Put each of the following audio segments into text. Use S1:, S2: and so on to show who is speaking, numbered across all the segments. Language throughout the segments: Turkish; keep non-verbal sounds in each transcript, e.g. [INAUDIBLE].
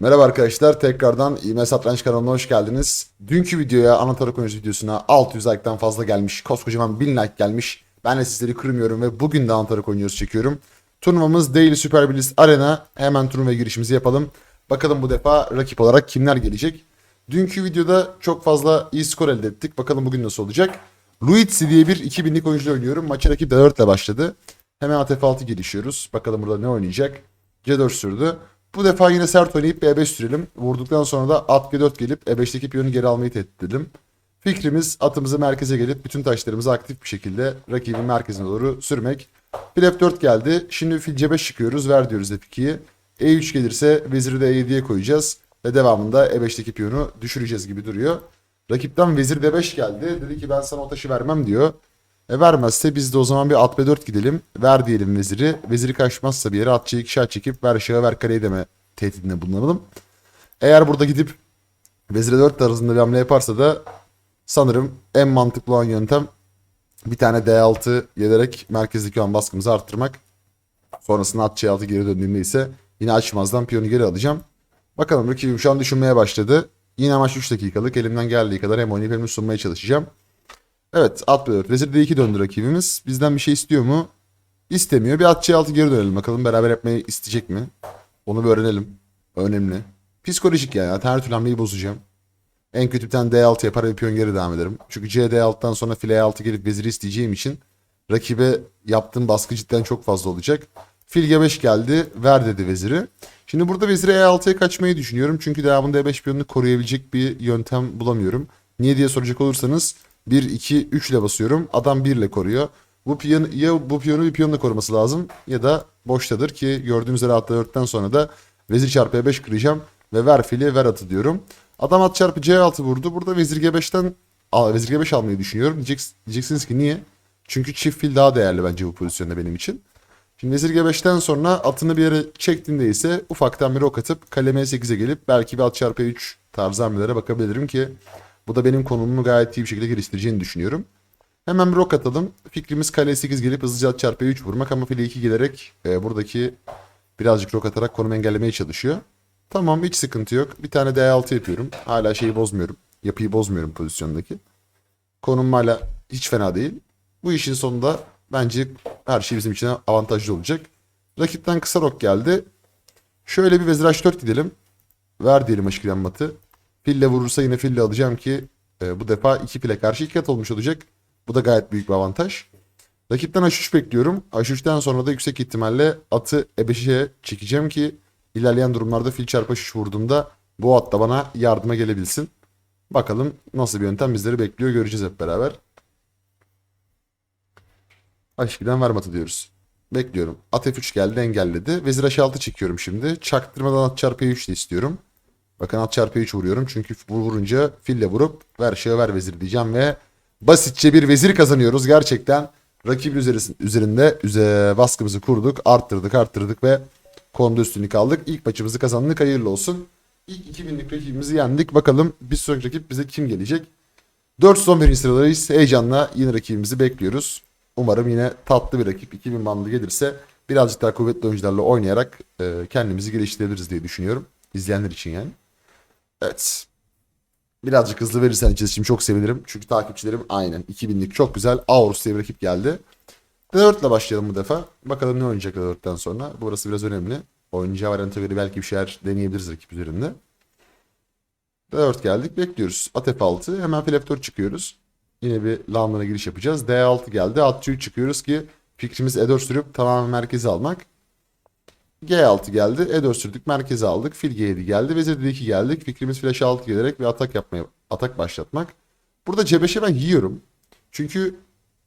S1: Merhaba arkadaşlar, tekrardan İme Satranç kanalına hoş geldiniz. Dünkü videoya, Anahtar Konusu videosuna 600 like'tan fazla gelmiş, koskocaman 1000 like gelmiş. Ben de sizleri kırmıyorum ve bugün de Anahtar Konusu çekiyorum. Turnuvamız Daily Super Blitz Arena. Hemen turnuvaya girişimizi yapalım. Bakalım bu defa rakip olarak kimler gelecek? Dünkü videoda çok fazla iyi skor elde ettik. Bakalım bugün nasıl olacak? Luizzi diye bir 2000'lik oyuncu oynuyorum. Maça rakip D4 ile başladı. Hemen ATF6 gelişiyoruz. Bakalım burada ne oynayacak? C4 sürdü. Bu defa yine sert oynayıp B5 sürelim. Vurduktan sonra da at G4 gelip E5'teki piyonu geri almayı tehdit edelim. Fikrimiz atımızı merkeze gelip bütün taşlarımızı aktif bir şekilde rakibin merkezine doğru sürmek. Fil F4 geldi. Şimdi fil C5 çıkıyoruz. Ver diyoruz F2'yi. E3 gelirse veziri de E7'ye koyacağız. Ve devamında E5'teki piyonu düşüreceğiz gibi duruyor. Rakipten vezir D5 geldi. Dedi ki ben sana o taşı vermem diyor. E vermezse biz de o zaman bir at B4 gidelim. Ver diyelim veziri. Veziri kaçmazsa bir yere at C2 şah çekip ver şahı ver kareyi deme tehdidinde bulunalım. Eğer burada gidip vezire 4 tarzında bir hamle yaparsa da sanırım en mantıklı olan yöntem bir tane D6 gelerek merkezdeki an baskımızı arttırmak. Sonrasında at C6 geri döndüğümde ise yine açmazdan piyonu geri alacağım. Bakalım rakibim şu an düşünmeye başladı. Yine maç 3 dakikalık elimden geldiği kadar hem oynayıp hem sunmaya çalışacağım. Evet at B4. Vezir D2 döndü rakibimiz. Bizden bir şey istiyor mu? İstemiyor. Bir at C6 geri dönelim bakalım. Beraber yapmayı isteyecek mi? Onu bir öğrenelim. Önemli. Psikolojik yani. Her türlü hamleyi bozacağım. En kötü bir tane D6 yapar ve piyon geri devam ederim. Çünkü C D6'dan sonra file E6 gelip veziri isteyeceğim için rakibe yaptığım baskı cidden çok fazla olacak. Fil G5 geldi. Ver dedi veziri. Şimdi burada veziri E6'ya kaçmayı düşünüyorum. Çünkü devamında E5 piyonunu koruyabilecek bir yöntem bulamıyorum. Niye diye soracak olursanız 1, 2, 3 ile basıyorum. Adam 1 ile koruyor. Bu piyon, ya bu piyonu bir piyonla koruması lazım ya da boştadır ki gördüğümüz üzere atla 4'ten sonra da vezir çarpı E5 kıracağım ve ver fili ver atı diyorum. Adam at çarpı C6 vurdu. Burada vezir G5'ten Aa, vezir G5 almayı düşünüyorum. Diyeceks, diyeceksiniz ki niye? Çünkü çift fil daha değerli bence bu pozisyonda benim için. Şimdi vezir G5'ten sonra atını bir yere çektiğinde ise ufaktan bir ok atıp kaleme 8'e gelip belki bir at çarpı 3 tarzı hamlelere bakabilirim ki bu da benim konumumu gayet iyi bir şekilde geliştireceğini düşünüyorum. Hemen bir ok atalım. Fikrimiz kale 8 gelip hızlıca at çarpı 3 vurmak ama file 2 gelerek e, buradaki birazcık rok atarak konumu engellemeye çalışıyor. Tamam hiç sıkıntı yok. Bir tane D6 yapıyorum. Hala şeyi bozmuyorum. Yapıyı bozmuyorum pozisyondaki. Konum hala hiç fena değil. Bu işin sonunda bence her şey bizim için avantajlı olacak. Rakipten kısa rok geldi. Şöyle bir vezir H4 gidelim. Ver diyelim aşkıdan matı. Fille vurursa yine fille alacağım ki e, bu defa iki file karşı iki at olmuş olacak. Bu da gayet büyük bir avantaj. Rakipten H3 bekliyorum. H3'ten sonra da yüksek ihtimalle atı E5'e çekeceğim ki ilerleyen durumlarda fil çarpı H3 vurduğumda bu at da bana yardıma gelebilsin. Bakalım nasıl bir yöntem bizleri bekliyor göreceğiz hep beraber. H2'den ver matı diyoruz. Bekliyorum. At F3 geldi engelledi. Vezir H6 çekiyorum şimdi. Çaktırmadan at çarpı E3 de istiyorum. Bakın at çarpı 3 vuruyorum. Çünkü vurunca fille vurup ver şahı ver vezir diyeceğim ve basitçe bir vezir kazanıyoruz. Gerçekten rakip üzerinde üze baskımızı kurduk. Arttırdık arttırdık ve konuda üstünlük aldık. İlk maçımızı kazandık. Hayırlı olsun. İlk 2000'lik rakibimizi yendik. Bakalım bir sonraki rakip bize kim gelecek? 411. sıradayız. Heyecanla yine rakibimizi bekliyoruz. Umarım yine tatlı bir rakip 2000 bandı gelirse birazcık daha kuvvetli oyuncularla oynayarak kendimizi geliştirebiliriz diye düşünüyorum. İzleyenler için yani. Evet. Birazcık hızlı verirsen için çok sevinirim. Çünkü takipçilerim aynen 2000'lik çok güzel. Aorus diye bir rakip geldi. D4 ile başlayalım bu defa. Bakalım ne oynayacak D4'ten sonra. Burası biraz önemli. Oyuncağı varianta göre belki bir şeyler deneyebiliriz rakip üzerinde. D4 geldik. Bekliyoruz. At F6. Hemen fil F4 çıkıyoruz. Yine bir lambana giriş yapacağız. D6 geldi. At C3 çıkıyoruz ki fikrimiz E4 sürüp tamamen merkezi almak. G6 geldi. E4 sürdük. Merkeze aldık. Fil G7 geldi. Vezir D2 geldik. Fikrimiz flash 6 gelerek bir atak yapmaya atak başlatmak. Burada C5'e ben yiyorum. Çünkü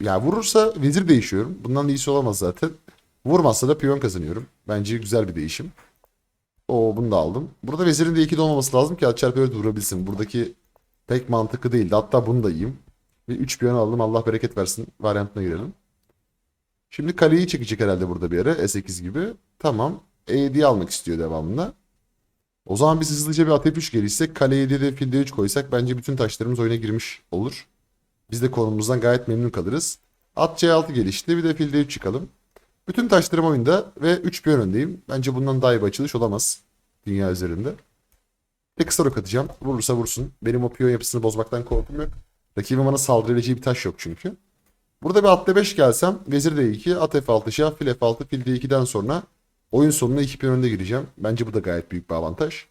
S1: ya vurursa vezir değişiyorum. Bundan da iyisi olamaz zaten. Vurmazsa da piyon kazanıyorum. Bence güzel bir değişim. O bunu da aldım. Burada vezirin D2'de olmaması lazım ki at çarpı evet vurabilsin. Buradaki pek mantıklı değildi. Hatta bunu da yiyeyim. Ve 3 piyon aldım. Allah bereket versin. Varyantına girelim. Şimdi kaleyi çekecek herhalde burada bir yere. E8 gibi. Tamam. E7'yi almak istiyor devamında. O zaman biz hızlıca bir at F3 gelişsek kale 7'de de fil D3 koysak bence bütün taşlarımız oyuna girmiş olur. Biz de konumumuzdan gayet memnun kalırız. At C6 gelişti. Bir de fil D3 çıkalım. Bütün taşlarım oyunda ve 3 piyon öndeyim. Bence bundan daha iyi bir açılış olamaz. Dünya üzerinde. Bir kısa rok atacağım. Vurursa vursun. Benim o piyon yapısını bozmaktan korkum yok. Rakibim bana saldırabileceği bir taş yok çünkü. Burada bir at D5 gelsem vezir D2, at F6 şah, fil F6, fil D2'den sonra oyun sonuna 2 piyon önde gireceğim. Bence bu da gayet büyük bir avantaj.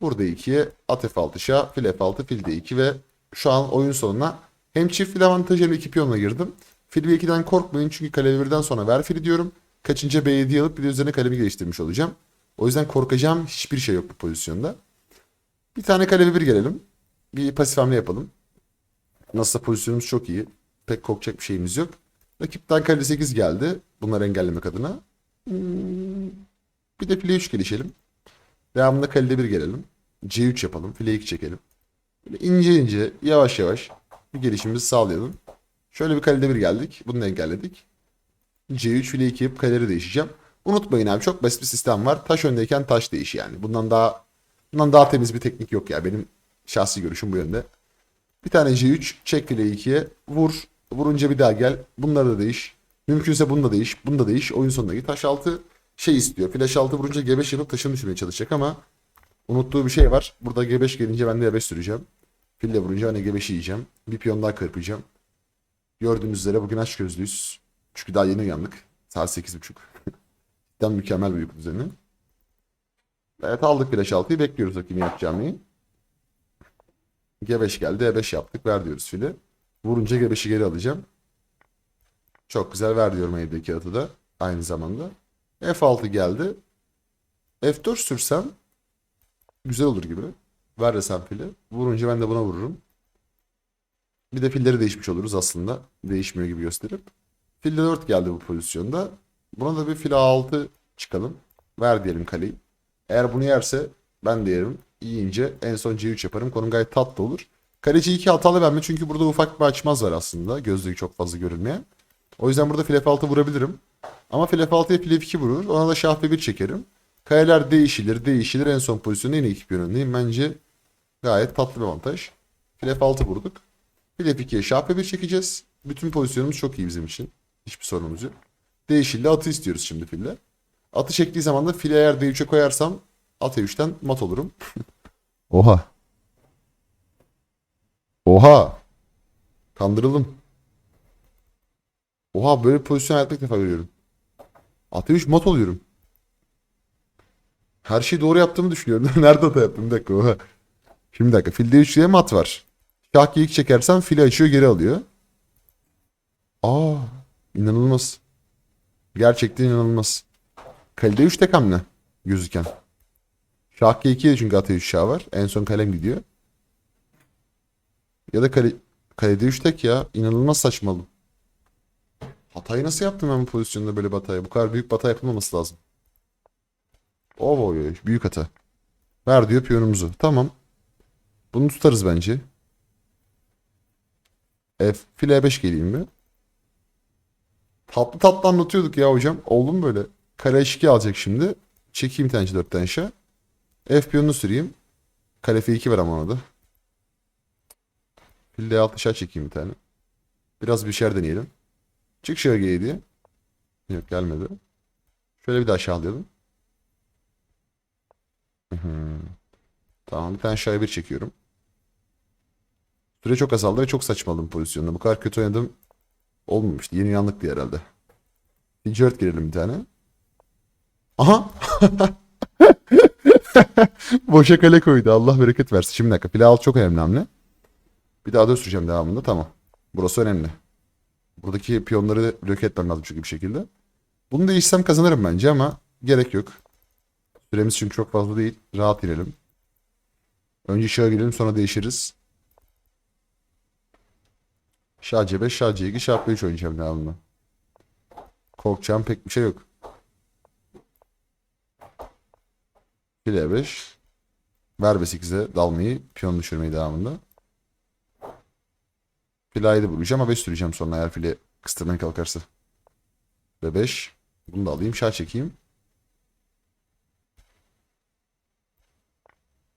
S1: Burada 2'ye at F6 şah, fil F6, fil D2 ve şu an oyun sonuna hem çift fil avantajı hem 2 piyonla girdim. Fil B2'den korkmayın çünkü kale B1'den sonra ver fili diyorum. Kaçınca B7'yi alıp bir de üzerine kalemi geliştirmiş olacağım. O yüzden korkacağım hiçbir şey yok bu pozisyonda. Bir tane kale B1 gelelim. Bir pasif hamle yapalım. Nasılsa pozisyonumuz çok iyi. Pek korkacak bir şeyimiz yok. Rakipten kale 8 geldi. Bunları engellemek adına. Hmm, Bir de file 3 gelişelim. Devamında kalede 1 gelelim. C3 yapalım. File 2 çekelim. Böyle ince ince yavaş yavaş bir gelişimimizi sağlayalım. Şöyle bir kalede 1 geldik. Bunu engelledik. C3 file 2 yapıp kaleleri değişeceğim. Unutmayın abi çok basit bir sistem var. Taş öndeyken taş değiş yani. Bundan daha bundan daha temiz bir teknik yok ya. Benim şahsi görüşüm bu yönde. Bir tane C3 çek file 2'ye vur. Vurunca bir daha gel. Bunları da değiş. Mümkünse bunu da değiş. Bunu da değiş. Oyun sonuna git. Taş altı şey istiyor. Flash altı vurunca G5 yapıp taşını düşürmeye çalışacak ama unuttuğu bir şey var. Burada G5 gelince ben de G5 süreceğim. Fille vurunca hani G5'i yiyeceğim. Bir piyon daha kırpacağım. Gördüğünüz üzere bugün aç gözlüyüz. Çünkü daha yeni uyandık. Saat 8.30. [LAUGHS] Cidden mükemmel bir uyku düzeni. Evet aldık flash altıyı. Bekliyoruz rakibin yapacağını. G5 geldi. E5 yaptık. Ver diyoruz fili. Vurunca G5'i geri alacağım. Çok güzel ver diyorum evdeki atı da. Aynı zamanda. F6 geldi. F4 sürsem güzel olur gibi. Ver desem fili. Vurunca ben de buna vururum. Bir de filleri değişmiş oluruz aslında. Değişmiyor gibi gösterip. Fil 4 geldi bu pozisyonda. Buna da bir fil A6 çıkalım. Ver diyelim kaleyi. Eğer bunu yerse ben de yerim. Yiyince en son C3 yaparım. Konum gayet tatlı olur. Kaleci 2 hatalı verme çünkü burada ufak bir açmaz var aslında. Gözlüğü çok fazla görülmeyen. O yüzden burada fil F6 vurabilirim. Ama fil F6'ya fil F2 vurur. Ona da şah B1 çekerim. Kareler değişilir değişilir. En son pozisyonda yine ekip yönündeyim. Bence gayet tatlı bir avantaj. Fil F6 vurduk. Fil F2'ye şah B1 çekeceğiz. Bütün pozisyonumuz çok iyi bizim için. Hiçbir sorunumuz yok. Değişilli atı istiyoruz şimdi fille. Atı çektiği zaman da file eğer D3'e koyarsam at E3'ten mat olurum. [LAUGHS] Oha. Oha. Kandırıldım. Oha böyle pozisyon hayatta ilk defa görüyorum. At E3 mat oluyorum. Her şeyi doğru yaptığımı düşünüyorum. [LAUGHS] Nerede hata yaptım? Bir dakika. Oha. Şimdi bir dakika. Fil D3 diye mat var. Şah G2 çekersem fili açıyor geri alıyor. Aa, inanılmaz. Gerçekten inanılmaz. Kalede 3 tek hamle gözüken. Şah G2'de çünkü atı 3 şah var. En son kalem gidiyor. Ya da kale, kalede 3 tek ya. İnanılmaz saçmalı. Hatayı nasıl yaptım ben bu pozisyonda böyle bir? Bu kadar büyük bir hata yapılmaması lazım. Oy, büyük hata. Ver diyor piyonumuzu. Tamam. Bunu tutarız bence. F file 5 geleyim mi? Tatlı tatlı anlatıyorduk ya hocam. Oldu mu böyle? Kare H2 alacak şimdi. Çekeyim tane 4 tane aşağı. F piyonunu süreyim. Kale F2 ver ama ona da. D6 aşağı çekeyim bir tane. Biraz bir şeyler deneyelim. Çık G diye. Yok gelmedi. Şöyle bir daha aşağılayalım. Hı hı. Tamam bir tane aşağıya bir çekiyorum. Süre çok azaldı ve çok saçmaladım pozisyonda. Bu kadar kötü oynadım. Olmamıştı. Yeni diye herhalde. Bir cört girelim bir tane. Aha. [LAUGHS] Boşa kale koydu. Allah bereket versin. Şimdi dakika. Alt çok önemli hamle. Bir daha da süreceğim devamında. Tamam. Burası önemli. Buradaki piyonları bloke etmem lazım çünkü bir şekilde. Bunu değişsem kazanırım bence ama gerek yok. Süremiz çünkü çok fazla değil. Rahat girelim. Önce şaha girelim sonra değişiriz. Şah C5, Şah C2, Şah B3 oynayacağım devamında. Korkacağım pek bir şey yok. File 5. Ver B8'e dalmayı, piyon düşürmeyi devamında. File A'yı da vuracağım ama 5 süreceğim sonra eğer file kıstırmaya kalkarsa. B5. Bunu da alayım, Şah çekeyim.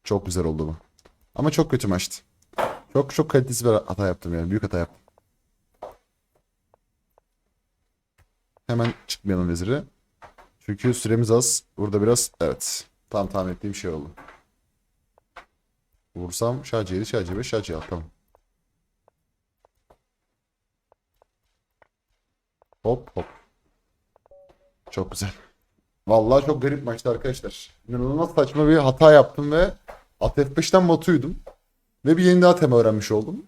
S1: Çok güzel oldu bu. Ama çok kötü maçtı. Çok çok kalitesiz bir hata yaptım yani. Büyük hata yaptım. Hemen çıkmayalım vezire. Çünkü süremiz az. Burada biraz evet. Tam tahmin ettiğim şey oldu. Vursam şah C7, şah C5, şah C6 tamam. Hop hop. Çok güzel. Vallahi çok garip maçtı arkadaşlar. İnanılmaz saçma bir hata yaptım ve at F5'ten batuydum. Ve bir yeni daha tema öğrenmiş oldum.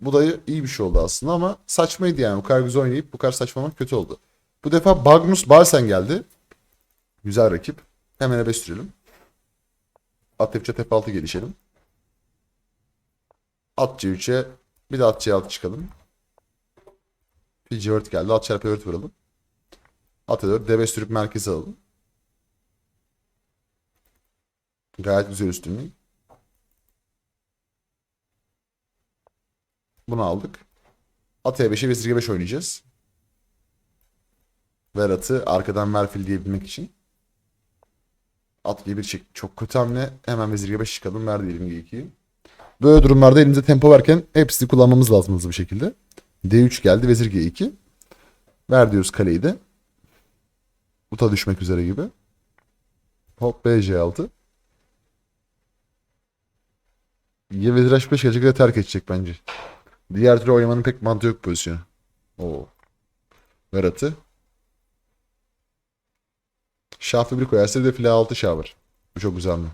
S1: Bu da iyi bir şey oldu aslında ama saçmaydı yani. Bu kadar güzel oynayıp bu kadar saçmalamak kötü oldu. Bu defa Magnus Barsen geldi. Güzel rakip. Hemen ebe sürelim. At F3'e F6 gelişelim. At C3'e bir de at C6 çıkalım. Fil C4 geldi. At çarpı 4 vuralım. At E4 D5 sürüp merkeze alalım. Gayet güzel üstünlük. Bunu aldık. At E5'e vezir G5 oynayacağız. Ver atı arkadan ver fil diyebilmek için. At G1 çek. Çok kötü hamle. Hemen vezir G5 çıkalım. Ver diyelim G2'yi. Böyle durumlarda elimizde tempo varken hepsini kullanmamız lazım hızlı bir şekilde. D3 geldi. Vezir G2. Ver diyoruz kaleyi de. Uta düşmek üzere gibi. Hop BC6. Ya vezir H5 gelecek de terk edecek bence. Diğer türlü oynamanın pek mantığı yok pozisyonu. Oo. Ver atı. Şah F1 koyarsa bir de file 6 şah var. Bu çok güzel mi?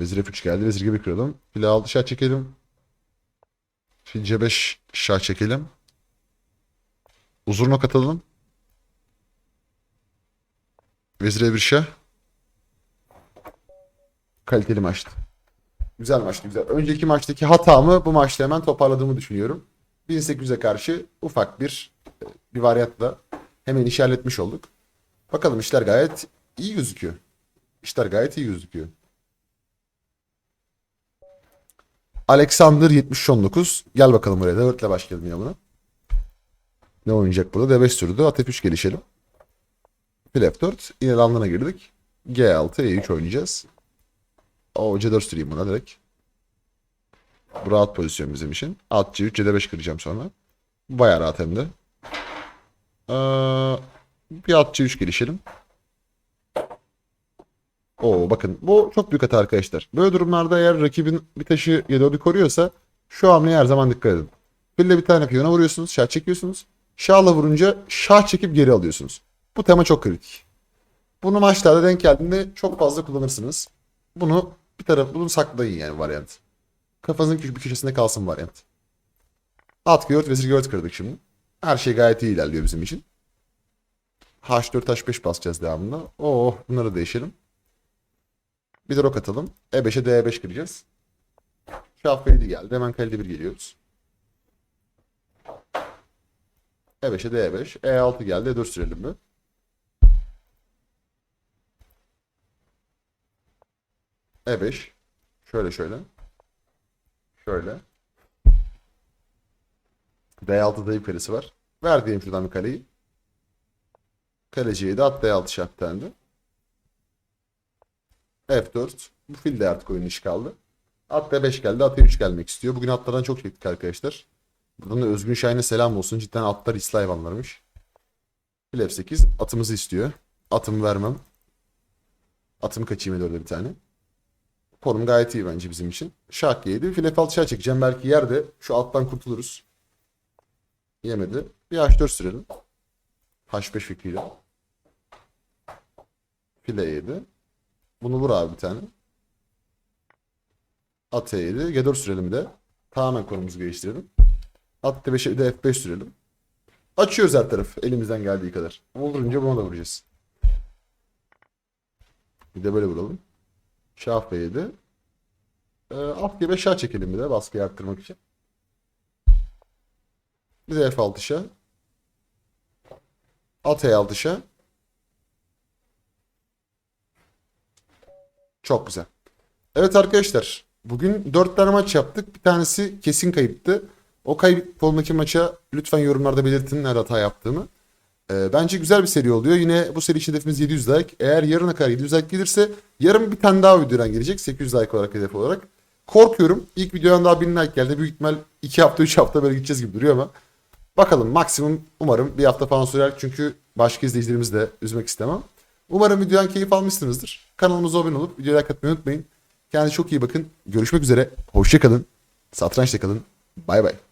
S1: Vezir F3 geldi. Vezir gibi kıralım. File 6 şah çekelim. Fil C5 şah çekelim. Uzun ok atalım. Vezir E1 şah. Kaliteli maçtı. Güzel maçtı güzel. Önceki maçtaki hatamı bu maçta hemen toparladığımı düşünüyorum. 1800'e karşı ufak bir e, bir varyantla hemen işaretletmiş olduk. Bakalım işler gayet iyi gözüküyor. İşler gayet iyi gözüküyor. Alexander 7019. Gel bakalım buraya. D4 ile başlayalım yine buna. Ne oynayacak burada? D5 sürdü. At F3 gelişelim. Fil F4. Yine landına girdik. G6, E3 oynayacağız. O C4 süreyim buna direkt. Bu rahat pozisyon bizim için. At C3, C5 kıracağım sonra. Baya rahat hem de. Ee, bir at C3 gelişelim. Oo bakın bu çok büyük hata arkadaşlar. Böyle durumlarda eğer rakibin bir taşı Y4'ü koruyorsa şu hamleye her zaman dikkat edin. Fille bir tane piyona vuruyorsunuz, şah çekiyorsunuz. Şahla vurunca şah çekip geri alıyorsunuz. Bu tema çok kritik. Bunu maçlarda denk geldiğinde çok fazla kullanırsınız. Bunu bir taraf bunu saklayın yani varyant. Kafanızın bir köşesinde kalsın varyant. At G4 vezir G4 kırdık şimdi. Her şey gayet iyi ilerliyor bizim için. H4 H5 basacağız devamında. Oh bunları değişelim. Bir de rok atalım. E5'e D5 gireceğiz. Şah F7 geldi. Hemen kalede 1 geliyoruz. E5'e D5. E6 geldi. E4 sürelim mi? E5. Şöyle şöyle. Şöyle. D6 dayı karesi var. Ver diyeyim şuradan bir kaleyi. Kaleciye de at D6 şah bir tane de. F4. Bu fil de artık oyun işi kaldı. At D5 geldi. At E3 gelmek istiyor. Bugün atlardan çok çektik arkadaşlar. Buradan da Özgün Şahin'e selam olsun. Cidden atlar isli hayvanlarmış. Fil F8. Atımızı istiyor. Atımı vermem. Atımı kaçayım dörde bir tane. Konum gayet iyi bence bizim için. Şah G7. Fil F6 şah çekeceğim. Belki yerde şu alttan kurtuluruz. Yemedi. Bir H4 sürelim. H5 fikriyle. File 7. Bunu vur abi bir tane. At E7. G4 sürelim de. Tamamen konumuzu geliştirelim. At D5'e de F5 sürelim. Açıyoruz her tarafı elimizden geldiği kadar. Vurunca buna da vuracağız. Bir de böyle vuralım. Şah F7. Ee, at G5 şah çekelim bir de baskıyı arttırmak için. Bir de F6 şah. At E6 şah. Çok güzel. Evet arkadaşlar. Bugün 4 tane maç yaptık. Bir tanesi kesin kayıptı. O kayıp olmadaki maça lütfen yorumlarda belirtin nerede hata yaptığımı. Ee, bence güzel bir seri oluyor. Yine bu seri için hedefimiz 700 like. Eğer yarına kadar 700 like gelirse yarın bir tane daha videodan gelecek. 800 like olarak hedef olarak. Korkuyorum. İlk videodan daha 1000 like geldi. Büyük ihtimal 2 hafta 3 hafta böyle gideceğiz gibi duruyor ama. Bakalım maksimum umarım bir hafta falan sürer. Çünkü başka izleyicilerimizi de üzmek istemem. Umarım videodan keyif almışsınızdır. Kanalımıza abone olup videoya like atmayı unutmayın. Kendinize çok iyi bakın. Görüşmek üzere. Hoşça kalın. Satrançta kalın. Bay bay.